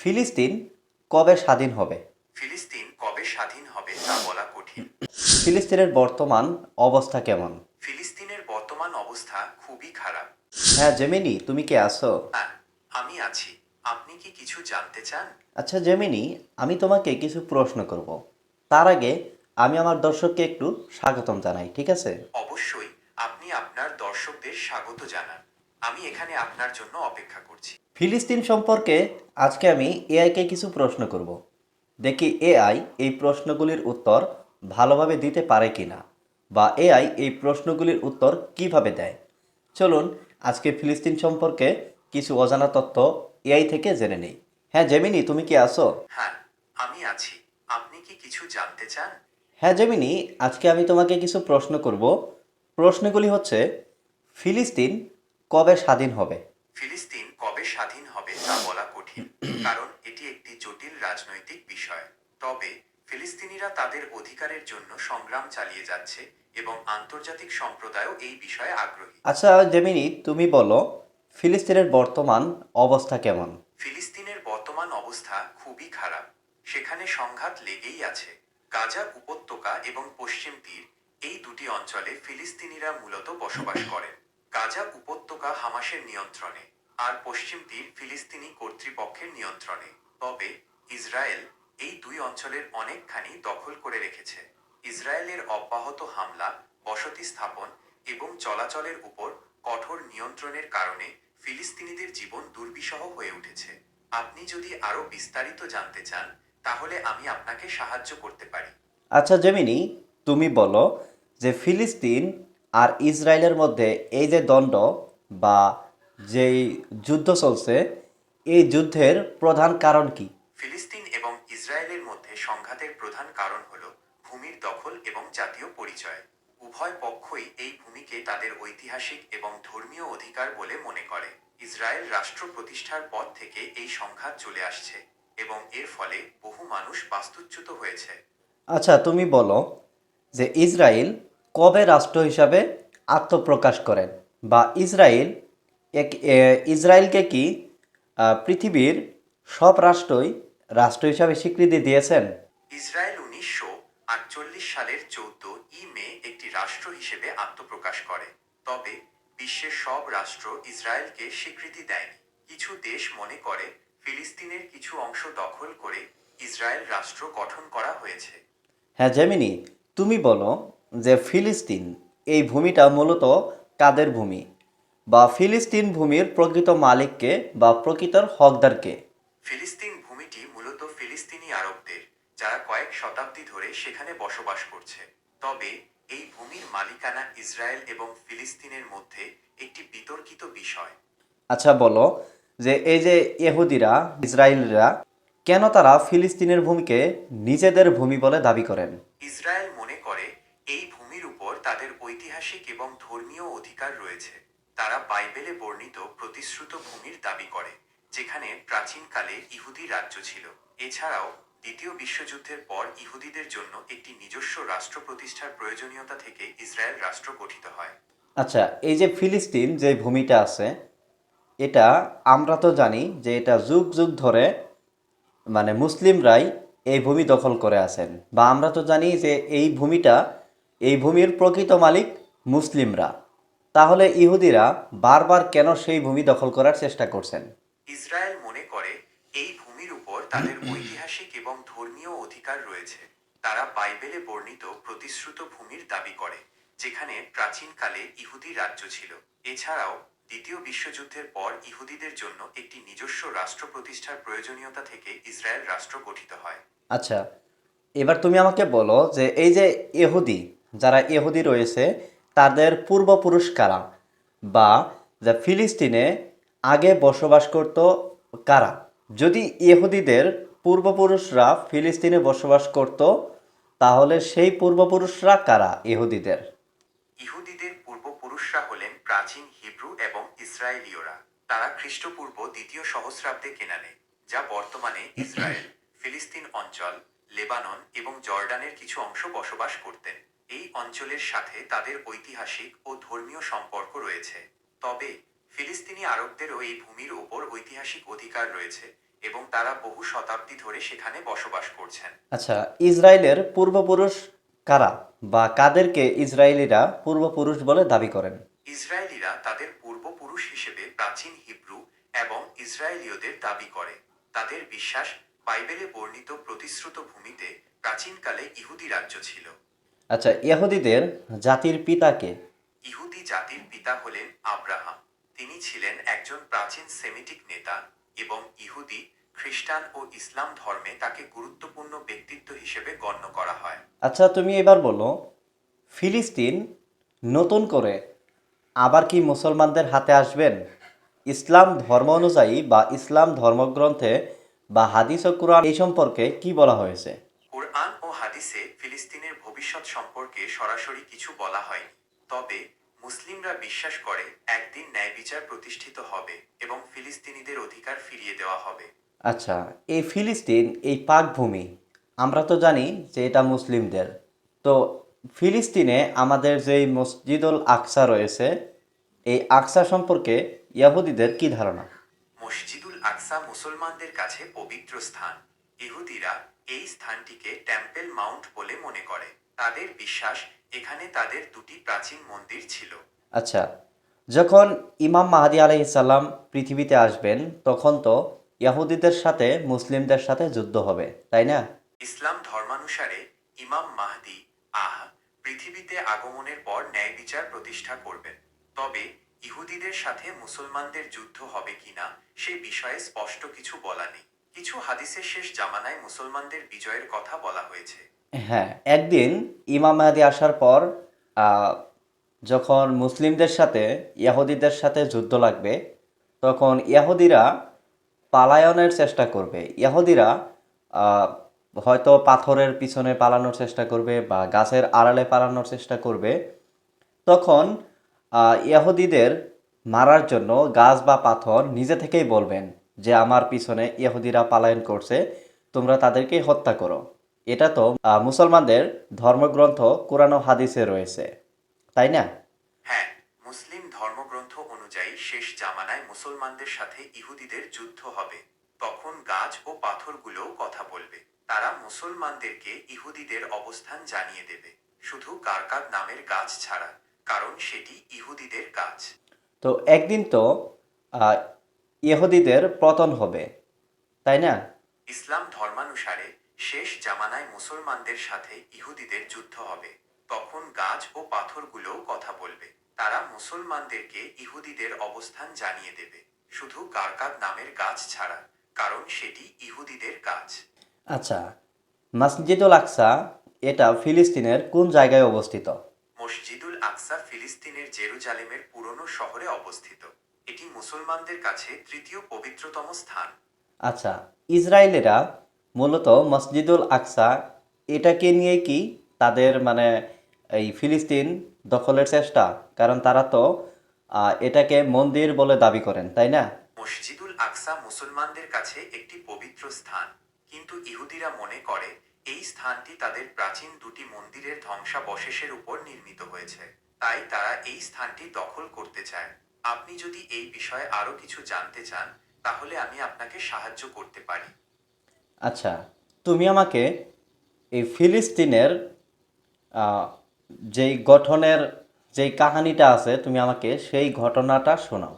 ফিলিস্তিন কবে স্বাধীন হবে? ফিলিস্তিন কবে স্বাধীন হবে তা বলা কঠিন। ফিলিস্তিনের বর্তমান অবস্থা কেমন? ফিলিস্তিনের বর্তমান অবস্থা খুবই খারাপ। হ্যাঁ জেমিনি তুমি কি আছো? হ্যাঁ আমি আছি। আপনি কি কিছু জানতে চান? আচ্ছা জেমিনি আমি তোমাকে কিছু প্রশ্ন করব। তার আগে আমি আমার দর্শককে একটু স্বাগতম জানাই ঠিক আছে? অবশ্যই আপনি আপনার দর্শকদের স্বাগত জানান। আমি এখানে আপনার জন্য অপেক্ষা করছি। ফিলিস্তিন সম্পর্কে আজকে আমি এআইকে কিছু প্রশ্ন করব। দেখি এআই এই প্রশ্নগুলির উত্তর ভালোভাবে দিতে পারে কি না বা এআই এই প্রশ্নগুলির উত্তর কীভাবে দেয়। চলুন আজকে ফিলিস্তিন সম্পর্কে কিছু অজানা তথ্য এআই থেকে জেনে নেই। হ্যাঁ জেমিনি তুমি কি আছো? হ্যাঁ আমি আছি। আপনি কি কিছু জানতে চান? হ্যাঁ জেমিনি আজকে আমি তোমাকে কিছু প্রশ্ন করব। প্রশ্নগুলি হচ্ছে ফিলিস্তিন কবে স্বাধীন হবে? ফিলিস্তিন কবে স্বাধীন হবে তা বলা কঠিন কারণ এটি একটি জটিল রাজনৈতিক বিষয়। তবে ফিলিস্তিনিরা তাদের অধিকারের জন্য সংগ্রাম চালিয়ে যাচ্ছে এবং আন্তর্জাতিক সম্প্রদায়ও এই বিষয়ে আগ্রহী। আচ্ছা জেমিনি তুমি বলো ফিলিস্তিনের বর্তমান অবস্থা কেমন? ফিলিস্তিনের বর্তমান অবস্থা খুবই খারাপ। সেখানে সংঘাত লেগেই আছে। গাজা উপত্যকা এবং পশ্চিম তীর এই দুটি অঞ্চলে ফিলিস্তিনিরা মূলত বসবাস করেন। গাজা উপত্যকা হামাসের নিয়ন্ত্রণে। আর পশ্চিম তীর ফিলিস্তিনি কর্তৃপক্ষের নিয়ন্ত্রণে। তবে ইসরায়েল এই দুই অঞ্চলের অনেকখানি দখল করে রেখেছে। ইসরায়েলের অব্যাহত হামলা, বসতি স্থাপন এবং চলাচলের উপর কঠোর নিয়ন্ত্রণের কারণে ফিলিস্তিনিদের জীবন দুর্বিষহ হয়ে উঠেছে। আপনি যদি আরও বিস্তারিত জানতে চান, তাহলে আমি আপনাকে সাহায্য করতে পারি। আচ্ছা জেমিনি, তুমি বলো যে ফিলিস্তিন আর ইসরায়েলের মধ্যে এই যে দ্বন্দ্ব বা যেই যুদ্ধ চলছে এই যুদ্ধের প্রধান কারণ কি? ফিলিস্তিন এবং ইসরায়েলের মধ্যে সংঘাতের প্রধান কারণ হল ভূমির দখল এবং জাতীয় পরিচয়। উভয় পক্ষই এই ভূমিকে তাদের ঐতিহাসিক এবং ধর্মীয় অধিকার বলে মনে করে। ইসরায়েল রাষ্ট্র প্রতিষ্ঠার পর থেকে এই সংঘাত চলে আসছে এবং এর ফলে বহু মানুষ বাস্তুচ্যুত হয়েছে। আচ্ছা তুমি বলো যে ইসরায়েল কবে রাষ্ট্র হিসাবে আত্মপ্রকাশ করেন? বা ইসরায়েল এক ইসরায়েলকে কি পৃথিবীর সব রাষ্ট্রই রাষ্ট্র হিসাবে স্বীকৃতি দিয়েছেন? ইসরায়েল উনিশশো আটচল্লিশ সালের চৌদ্দ ই মে একটি রাষ্ট্র হিসেবে আত্মপ্রকাশ করে। তবে বিশ্বের সব রাষ্ট্র ইসরায়েলকে স্বীকৃতি দেয়নি। কিছু দেশ মনে করে ফিলিস্তিনের কিছু অংশ দখল করে ইসরায়েল রাষ্ট্র গঠন করা হয়েছে। হ্যাঁ জেমিনি তুমি বলো যে ফিলিস্তিন এই ভূমিটা মূলত কাদের ভূমি? বা ফিলিস্তিন ভূমির প্রকৃত মালিককে বা প্রকৃতর হকদারকে। ফিলিস্তিন ভূমিটি মূলত ফিলিস্তিনি আরবদের যারা কয়েক শতাব্দী ধরে সেখানে বসবাস করছে। তবে এই ভূমির মালিকানা ইসরায়েল এবং ফিলিস্তিনের মধ্যে একটি বিতর্কিত বিষয়। আচ্ছা বলো যে এই যে ইহুদিরা ইসরায়েলরা কেন তারা ফিলিস্তিনের ভূমিকে নিজেদের ভূমি বলে দাবি করেন? ইসরায়েল মনে করে এই ভূমির উপর তাদের ঐতিহাসিক এবং ধর্মীয় অধিকার রয়েছে। তারা বাইবেলে বর্ণিত প্রতিশ্রুত ভূমির দাবি করে, যেখানে প্রাচীনকালে ইহুদি রাজ্য ছিল। এছাড়াও, দ্বিতীয় বিশ্বযুদ্ধের পর ইহুদিদের জন্য একটি নিজস্ব রাষ্ট্র প্রতিষ্ঠার প্রয়োজনীয়তা থেকে ইসরায়েল রাষ্ট্র গঠিত হয়। আচ্ছা এই যে ফিলিস্তিন যে ভূমিটা আছে, এটা আমরা তো জানি যে এটা যুগ যুগ ধরে মানে মুসলিমরাই এই ভূমি দখল করে আছেন। বা আমরা তো জানি যে এই ভূমিটা, এই ভূমির প্রকৃত মালিক মুসলিমরা। তাহলে ইহুদিরা বারবার কেন সেই ভূমি দখল করার চেষ্টা করছেন? ইসরায়েল মনে করে এই ভূমির উপর তাদের ঐতিহাসিক এবং ধর্মীয় অধিকার রয়েছে। তারা বাইবেলে বর্ণিত প্রতিশ্রুত ভূমির দাবি করে যেখানে প্রাচীনকালে ইহুদি রাজ্য ছিল। এছাড়াও দ্বিতীয় বিশ্বযুদ্ধের পর ইহুদিদের জন্য একটি নিজস্ব রাষ্ট্র প্রতিষ্ঠার প্রয়োজনীয়তা থেকে ইসরায়েল রাষ্ট্র গঠিত হয়। আচ্ছা এবার তুমি আমাকে বলো যে এই যে ইহুদি যারা ইহুদি রয়েছে তাদের পূর্বপুরুষ কারা বা যে ফিলিস্তিনে আগে বসবাস করত কারা? যদি ইহুদিদের পূর্বপুরুষরা ফিলিস্তিনে বসবাস করত, তাহলে সেই পূর্বপুরুষরা কারা ইহুদিদের? ইহুদিদের পূর্বপুরুষরা হলেন প্রাচীন হিব্রু এবং ইসরায়েলীয়রা। তারা খ্রিস্টপূর্ব দ্বিতীয় সহস্রাব্দে কেনানে যা বর্তমানে ইসরায়েল, ফিলিস্তিন অঞ্চল, লেবানন এবং জর্ডানের কিছু অংশ বসবাস করতেন। এই অঞ্চলের সাথে তাদের ঐতিহাসিক ও ধর্মীয় সম্পর্ক রয়েছে। তবে ফিলিস্তিনি আরবদেরও এই ভূমির ওপর ঐতিহাসিক অধিকার রয়েছে এবং তারা বহু শতাব্দী ধরে সেখানে বসবাস করছেন। আচ্ছা ইসরায়েলের পূর্বপুরুষ কারা বা কাদেরকে ইসরায়েলিরা পূর্বপুরুষ বলে দাবি করেন? ইসরায়েলিরা তাদের পূর্বপুরুষ হিসেবে প্রাচীন হিব্রু এবং ইসরায়েলীয়দের দাবি করে। তাদের বিশ্বাস বাইবেলে বর্ণিত প্রতিশ্রুত ভূমিতে প্রাচীনকালে ইহুদি রাজ্য ছিল। আচ্ছা ইহুদিদের জাতির পিতাকে? ইহুদি জাতির পিতা হলেন আব্রাহাম। তিনি ছিলেন একজন প্রাচীন সেমিটিক নেতা এবং ইহুদি খ্রিস্টান ও ইসলাম ধর্মে তাকে গুরুত্বপূর্ণ ব্যক্তিত্ব হিসেবে গণ্য করা হয়। আচ্ছা তুমি এবার বলো ফিলিস্তিন নতুন করে আবার কি মুসলমানদের হাতে আসবেন? ইসলাম ধর্ম অনুযায়ী বা ইসলাম ধর্মগ্রন্থে বা হাদিস ও কোরআন এই সম্পর্কে কি বলা হয়েছে? কোরআন ও হাদিসে ফিলিস্তিনের ভবিষ্যৎ সম্পর্কে সরাসরি কিছু বলা হয়নি। তবে মুসলিমরা বিশ্বাস করে একদিন ন্যায় বিচার প্রতিষ্ঠিত হবে এবং ফিলিস্তিনিদের অধিকার ফিরিয়ে দেওয়া হবে। আচ্ছা এই ফিলিস্তিন এই পাকভূমি আমরা তো জানি যে এটা মুসলিমদের। তো ফিলিস্তিনে আমাদের যেই মসজিদুল আকসা রয়েছে এই আকসা সম্পর্কে ইয়াহুদিদের কি ধারণা? মসজিদুল আকসা মুসলমানদের কাছে পবিত্র স্থান। ইহুদিরা এই স্থানটিকে টেম্পেল মাউন্ট বলে মনে করে। তাদের বিশ্বাস এখানে তাদের দুটি প্রাচীন মন্দির ছিল। আচ্ছা যখন ইমাম মাহাদি আলাইসাল্লাম পৃথিবীতে আসবেন তখন তো ইয়াহুদিদের সাথে মুসলিমদের সাথে যুদ্ধ হবে তাই না? ইসলাম ধর্মানুসারে ইমাম মাহদি আহ পৃথিবীতে আগমনের পর ন্যায় বিচার প্রতিষ্ঠা করবেন। তবে ইহুদিদের সাথে মুসলমানদের যুদ্ধ হবে কিনা সে বিষয়ে স্পষ্ট কিছু বলা নেই। কিছু হাদিসের শেষ জামানায় মুসলমানদের বিজয়ের কথা বলা হয়েছে। হ্যাঁ একদিন ইমাম মাহাদি আসার পর যখন মুসলিমদের সাথে, ইয়াহুদিদের সাথে যুদ্ধ লাগবে, তখন ইয়াহুদিরা পালায়নের চেষ্টা করবে। ইয়াহুদিরা হয়তো পাথরের পিছনে পালানোর চেষ্টা করবে বা গাছের আড়ালে পালানোর চেষ্টা করবে। তখন ইয়াহুদিদের মারার জন্য গাছ বা পাথর নিজে থেকেই বলবেন যে, আমার পিছনে ইয়াহুদিরা পালায়ন করছে, তোমরা তাদেরকে হত্যা করো। এটা তো মুসলমানদের ধর্মগ্রন্থ কোরআন হাদিসে রয়েছে তাই না? হ্যাঁ মুসলিম ধর্মগ্রন্থ অনুযায়ী শেষ জামানায় মুসলমানদের সাথে ইহুদিদের যুদ্ধ হবে। তখন গাছ ও পাথরগুলো কথা বলবে। তারা মুসলমানদেরকে ইহুদিদের অবস্থান জানিয়ে দেবে। শুধু কারকাদ নামের গাছ ছাড়া কারণ সেটি ইহুদিদের গাছ। তো একদিন তো ইহুদিদের পতন হবে তাই না? ইসলাম ধর্মানুসারে শেষ জামানায় মুসলমানদের সাথে ইহুদিদের যুদ্ধ হবে। তখন গাছ ও পাথরগুলো কথা বলবে। তারা মুসলমানদেরকে ইহুদিদের অবস্থান জানিয়ে দেবে। শুধু কারকাদ নামের গাছ ছাড়া কারণ সেটি ইহুদিদের গাছ। আচ্ছা মসজিদুল আকসা এটা ফিলিস্তিনের কোন জায়গায় অবস্থিত? মসজিদুল আকসা ফিলিস্তিনের জেরুজালেমের পুরনো শহরে অবস্থিত। এটি মুসলমানদের কাছে তৃতীয় পবিত্রতম স্থান। আচ্ছা ইসরায়েলেরা মূলত মসজিদুল আকসা, এটাকে নিয়ে কি তাদের মানে এই ফিলিস্তিন দখলের চেষ্টা? কারণ তারা তো এটাকে মন্দির বলে দাবি করেন, তাই না? মসজিদুল আকসা মুসলমানদের কাছে একটি পবিত্র স্থান। কিন্তু ইহুদিরা মনে করে, এই স্থানটি তাদের প্রাচীন দুটি মন্দিরের ধ্বংসাবশেষের উপর নির্মিত হয়েছে। তাই তারা এই স্থানটি দখল করতে চায়। আপনি যদি এই বিষয়ে আরও কিছু জানতে চান, তাহলে আমি আপনাকে সাহায্য করতে পারি। আচ্ছা তুমি আমাকে এই ফিলিস্তিনের যেই গঠনের, যেই কাহিনীটা আছে, তুমি আমাকে সেই ঘটনাটা শোনাও।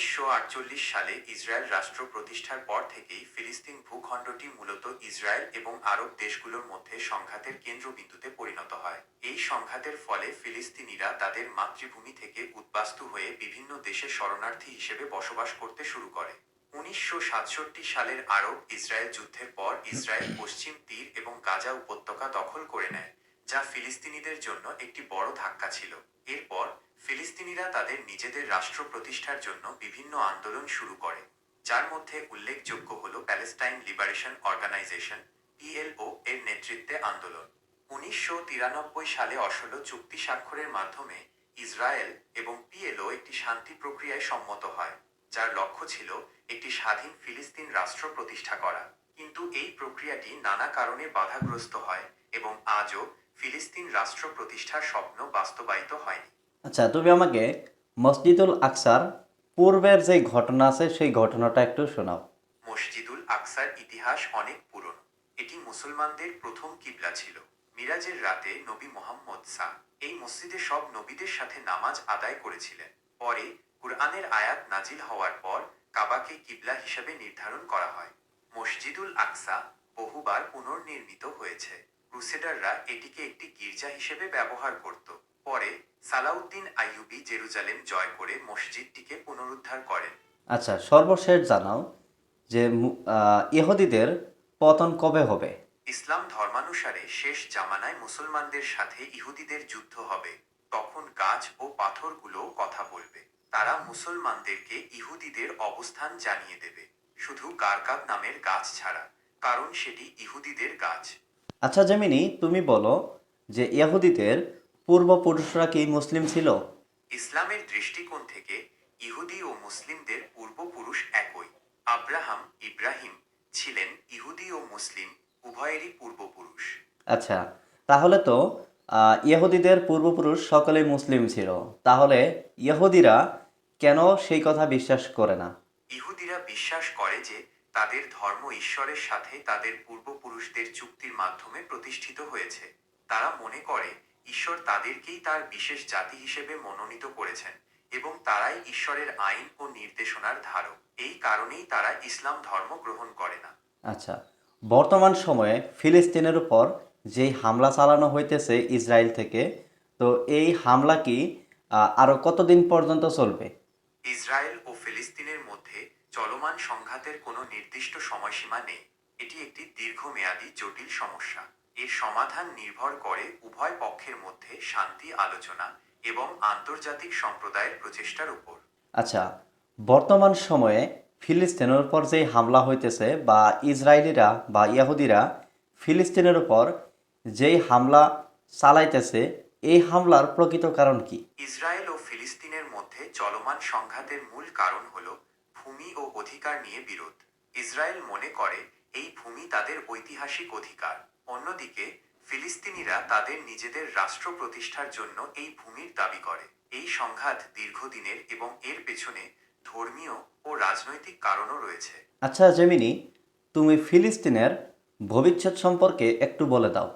উনিশশো আটচল্লিশ সালে ইসরায়েল রাষ্ট্র প্রতিষ্ঠার পর থেকেই ফিলিস্তিন ভূখণ্ডটি মূলত ইসরায়েল এবং আরব দেশগুলোর মধ্যে সংঘাতের কেন্দ্রবিন্দুতে পরিণত হয়। এই সংঘাতের ফলে ফিলিস্তিনিরা তাদের মাতৃভূমি থেকে উদ্বাস্তু হয়ে বিভিন্ন দেশে শরণার্থী হিসেবে বসবাস করতে শুরু করে। উনিশশো সাতষট্টি সালের আরব ইসরায়েল যুদ্ধের পর ইসরায়েল পশ্চিম তীর এবং গাজা উপত্যকা দখল করে নেয়, যা ফিলিস্তিনিদের জন্য একটি বড় ধাক্কা ছিল। এরপর ফিলিস্তিনিরা তাদের নিজেদের রাষ্ট্র প্রতিষ্ঠার জন্য বিভিন্ন আন্দোলন শুরু করে, যার মধ্যে উল্লেখযোগ্য হল প্যালেস্টাইন লিবারেশন অর্গানাইজেশন, পিএলও, এর নেতৃত্বে আন্দোলন। উনিশশো তিরানব্বই সালে অসলো চুক্তি স্বাক্ষরের মাধ্যমে ইসরায়েল এবং পিএলও একটি শান্তি প্রক্রিয়ায় সম্মত হয়, যার লক্ষ্য ছিল একটি স্বাধীন ফিলিস্তিন রাষ্ট্র প্রতিষ্ঠা করা। কিন্তু এই প্রক্রিয়াটি নানা কারণে বাধাগ্রস্ত হয় এবং আজও ফিলিস্তিন রাষ্ট্র প্রতিষ্ঠার স্বপ্ন বাস্তবায়িত হয়নি। আচ্ছা তুমি আমাকে মসজিদুল আকসার পূর্বের যে ঘটনা আছে, সেই ঘটনাটা একটু শোনাও। মসজিদুল আকসার ইতিহাস অনেক পুরনো। এটি মুসলমানদের প্রথম কিবলা ছিল। মিরাজের রাতে নবী মোহাম্মদ সা, এই মসজিদে সব নবীদের সাথে নামাজ আদায় করেছিলেন। পরে কুরআনের আয়াত নাজিল হওয়ার পর কাবাকে কিবলা হিসেবে নির্ধারণ করা হয়। মসজিদুল আকসা বহুবার পুনর্নির্মিত হয়েছে। ক্রুসেডাররা এটিকে একটি গির্জা হিসেবে ব্যবহার করত। পরে সালাউদ্দিন আইয়ুবি জেরুজালেম জয় করে মসজিদটিকে পুনরুদ্ধার করেন। আচ্ছা সর্বশেষ জানাও যে ইহুদিদের পতন কবে হবে? ইসলাম ধর্মানুসারে শেষ জামানায় মুসলমানদের সাথে ইহুদিদের যুদ্ধ হবে। তখন গাছ ও পাথরগুলো কথা বলবে। তারা মুসলমানদেরকে ইহুদিদের অবস্থান জানিয়ে দেবে। শুধু কারকাব নামের গাছ ছাড়া কারণ সেটি ইহুদিদের গাছ। আচ্ছা জেমিনি তুমি বলো যে ইহুদিদের পূর্বপুরুষরা কি মুসলিম ছিল? ইসলামের দৃষ্টিকোণ থেকে ইহুদি ও মুসলিমদের পূর্বপুরুষ একই। আব্রাহাম ইব্রাহিম ছিলেন ইহুদি ও মুসলিম উভয়েরই পূর্বপুরুষ। আচ্ছা তাহলে তো ইহুদিদের পূর্বপুরুষ সকলেই মুসলিম ছিল। তাহলে ইহুদিরা কেন সেই কথা বিশ্বাস করে না? ইহুদিরা বিশ্বাস করে যে তাদের ধর্ম ঈশ্বরের সাথে তাদের পূর্বপুরুষদের চুক্তির মাধ্যমে প্রতিষ্ঠিত হয়েছে। তারা মনে করে ঈশ্বর তাদেরকেই তার বিশেষ জাতি হিসেবে মনোনীত করেছেন এবং তারাই ঈশ্বরের আইন ও নির্দেশনার ধারক। এই কারণেই তারা ইসলাম ধর্ম গ্রহণ করে না। আচ্ছা বর্তমান সময়ে ফিলিস্তিনের উপর যেই হামলা চালানো হইতেছে ইসরায়েল থেকে তো এই হামলা কি আরও কতদিন পর্যন্ত চলবে? ইসরায়েল ও ফিলিস্তিনের মধ্যে চলমান সংঘাতের কোনো নির্দিষ্ট সময়সীমা নেই। এটি একটি দীর্ঘমেয়াদী জটিল সমস্যা। এর সমাধান নির্ভর করে উভয় পক্ষের মধ্যে শান্তি আলোচনা এবং আন্তর্জাতিক সম্প্রদায়ের প্রচেষ্টার উপর। আচ্ছা বর্তমান সময়ে ফিলিস্তিনের উপর যে হামলা হইতেছে বা ইসরায়েলিরা বা ইহুদিরা ফিলিস্তিনের উপর যেই হামলা চালাইতেছে এই হামলার প্রকৃত কারণ কি? ইসরায়েল ও ফিলিস্তিনের মধ্যে চলমান সংঘাতের মূল কারণ হল ভূমি ও অধিকার নিয়ে বিরোধ। ইসরায়েল মনে করে এই ভূমি তাদের ঐতিহাসিক অধিকার। অন্যদিকে ফিলিস্তিনিরা তাদের নিজেদের রাষ্ট্র প্রতিষ্ঠার জন্য এই ভূমির দাবি করে। এই সংঘাত দীর্ঘদিনের এবং এর পেছনে ধর্মীয় ও রাজনৈতিক কারণও রয়েছে। আচ্ছা জেমিনি তুমি ফিলিস্তিনের ভবিষ্যৎ সম্পর্কে একটু বলে দাও।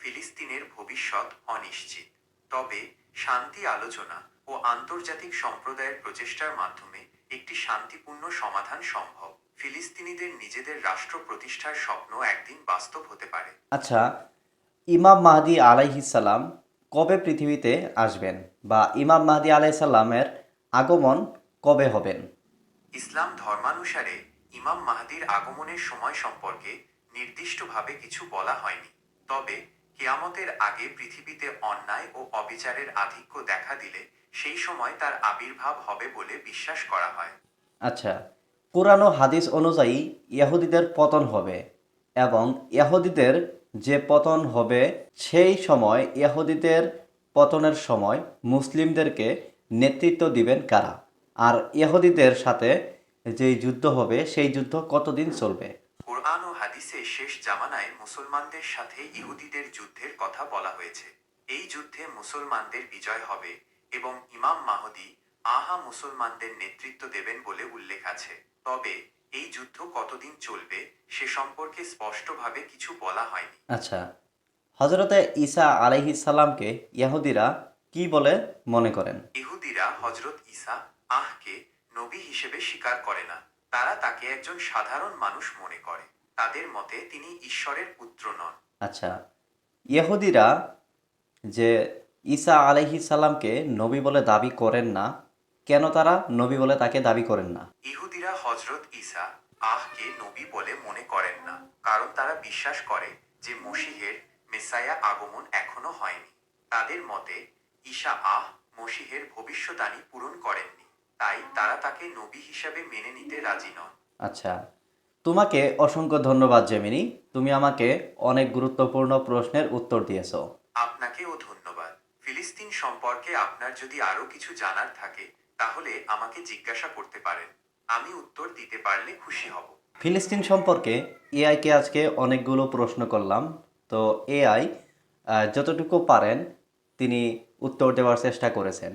ফিলিস্তিনের ভবিষ্যৎ অনিশ্চিত। তবে শান্তি আলোচনা ও আন্তর্জাতিক সম্প্রদায়ের প্রচেষ্টার মাধ্যমে একটি শান্তিপূর্ণ সমাধান সম্ভব। ফিলিস্তিনিদের নিজেদের রাষ্ট্র প্রতিষ্ঠার স্বপ্ন একদিন বাস্তব হতে পারে। আচ্ছা ইমাম মাহদি আলাইহিসাল্লাম কবে পৃথিবীতে আসবেন বা ইমাম মাহদি আলাইসাল্লামের আগমন কবে হবেন? ইসলাম ধর্মানুসারে ইমাম মাহাদির আগমনের সময় সম্পর্কে নির্দিষ্টভাবে কিছু বলা হয়নি। তবে কেয়ামতের আগে পৃথিবীতে অন্যায় ও অবিচারের আধিক্য দেখা দিলে সেই সময় তার আবির্ভাব হবে বলে বিশ্বাস করা হয়। আচ্ছা কোরআন হাদিস অনুযায়ী ইহুদিদের পতন হবে এবং ইহুদিদের যে পতন হবে, সেই সময় ইহুদিদের পতনের সময় মুসলিমদেরকে নেতৃত্ব দিবেন কারা? আর ইহুদিদের সাথে যেই যুদ্ধ হবে, সেই যুদ্ধ কতদিন চলবে? কোরআন ও হাদিসে শেষ জামানায় মুসলমানদের সাথে ইহুদিদের যুদ্ধের কথা বলা হয়েছে। এই যুদ্ধে মুসলমানদের বিজয় হবে এবং ইমাম মাহদি আহা মুসলমানদের নেতৃত্ব দেবেন বলে উল্লেখ আছে। তবে এই যুদ্ধ কতদিন চলবে সে সম্পর্কে স্পষ্টভাবে কিছু বলা হয়নি। আচ্ছা হজরতে ঈসা আলাইহিসাল্লামকে ইহুদিরা কি বলে মনে করেন? ইহুদিরা হজরত ঈসা আহকে নবী হিসেবে স্বীকার করে না। তারা তাকে একজন সাধারণ মানুষ মনে করে। তাদের মতে তিনি ঈশ্বরের পুত্র নন। আচ্ছা ইহুদিরা যে ঈসা আলাইহিসাল্লামকে নবী বলে দাবি করেন না কেন তারা নবী বলে তাকে দাবি করেন না? ইহুদিরা হজরত ঈসা আহকে নবী বলে মনে করেন না কারণ তারা বিশ্বাস করে যে মসিহের মেসায়া আগমন এখনও হয়নি। তাদের মতে ঈশা আহ মসিহের ভবিষ্যদ্বাণী পূরণ করেননি তাই তারা তাকে নবী হিসাবে মেনে নিতে রাজি নন। আচ্ছা তোমাকে অসংখ্য ধন্যবাদ জেমিনি। তুমি আমাকে অনেক গুরুত্বপূর্ণ প্রশ্নের উত্তর দিয়েছ। আপনাকেও ধন্যবাদ। ফিলিস্তিন সম্পর্কে আপনার যদি আরও কিছু জানার থাকে তাহলে আমাকে জিজ্ঞাসা করতে পারেন। আমি উত্তর দিতে পারলে খুশি হব। ফিলিস্তিন সম্পর্কে এআইকে আজকে অনেকগুলো প্রশ্ন করলাম। তো এআই যতটুকু পারেন তিনি উত্তর দেওয়ার চেষ্টা করেছেন।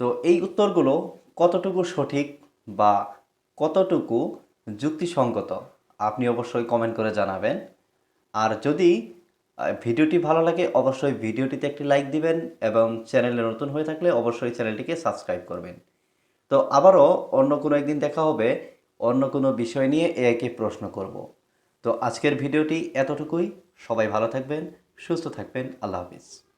তো এই উত্তরগুলো কতটুকু সঠিক বা কতটুকু যুক্তিসঙ্গত, আপনি অবশ্যই কমেন্ট করে জানাবেন। আর যদি ভিডিওটি ভালো লাগে অবশ্যই ভিডিওটিতে একটি লাইক দিবেন এবং চ্যানেলে নতুন হয়ে থাকলে অবশ্যই চ্যানেলটিকে সাবস্ক্রাইব করবেন। তো আবারও অন্য কোনো একদিন দেখা হবে, অন্য কোনো বিষয় নিয়ে একে প্রশ্ন করব। তো আজকের ভিডিওটি এতটুকুই। সবাই ভালো থাকবেন, সুস্থ থাকবেন। আল্লাহ হাফিজ।